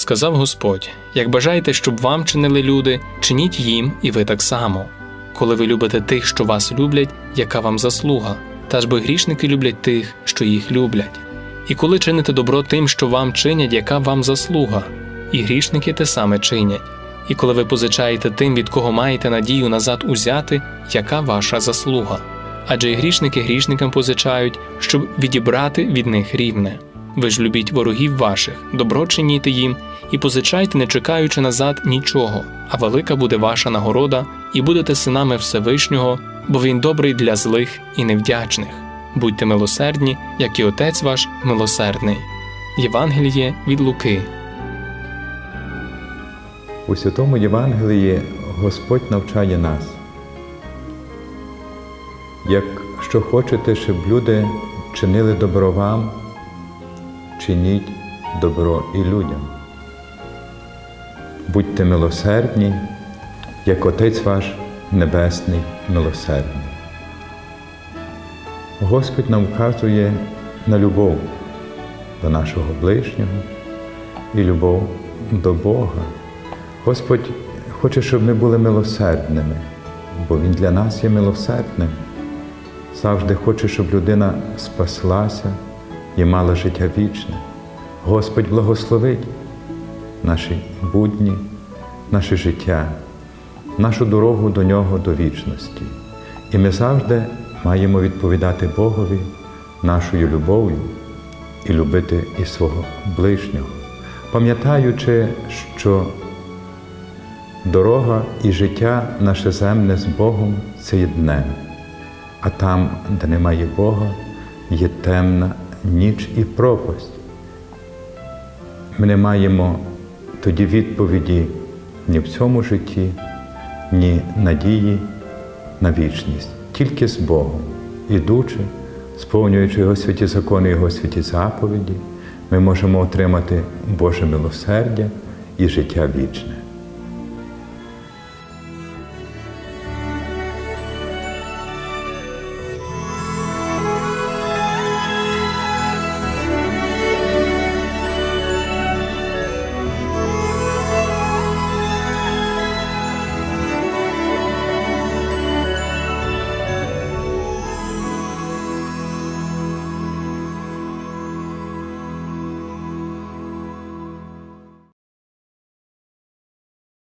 Сказав Господь: як бажаєте, щоб вам чинили люди, чиніть їм і ви так само. Коли ви любите тих, що вас люблять, яка вам заслуга? Та ж бо грішники люблять тих, що їх люблять. І коли чините добро тим, що вам чинять, яка вам заслуга? І грішники те саме чинять. І коли ви позичаєте тим, від кого маєте надію назад узяти, яка ваша заслуга? Адже і грішники грішникам позичають, щоб відібрати від них рівне. Ви ж любіть ворогів ваших, добро чиніте їм і позичайте, не чекаючи назад нічого, а велика буде ваша нагорода, і будете синами Всевишнього, бо він добрий для злих і невдячних. Будьте милосердні, як і Отець ваш милосердний. Євангеліє від Луки. У Святому Євангелії Господь навчає нас. Якщо хочете, щоб люди чинили добро вам, чиніть добро і людям. Будьте милосердні, як Отець ваш Небесний милосердний. Господь нам вказує на любов до нашого ближнього і любов до Бога. Господь хоче, щоб ми були милосердними, бо Він для нас є милосердним. Завжди хоче, щоб людина спаслася і мала життя вічне. Господь благословить наші будні, наше життя, нашу дорогу до Нього до вічності. І ми завжди маємо відповідати Богові нашою любов'ю і любити і свого ближнього, пам'ятаючи, що Дорога і життя наше земне з Богом це є днем, а там, де немає Бога, є темна ніч і пропасть. Ми не маємо тоді відповіді ні в цьому житті, ні надії на вічність, тільки з Богом, ідучи, сповнюючи Його святі закони, Його святі заповіді, ми можемо отримати Боже милосердя і життя вічне.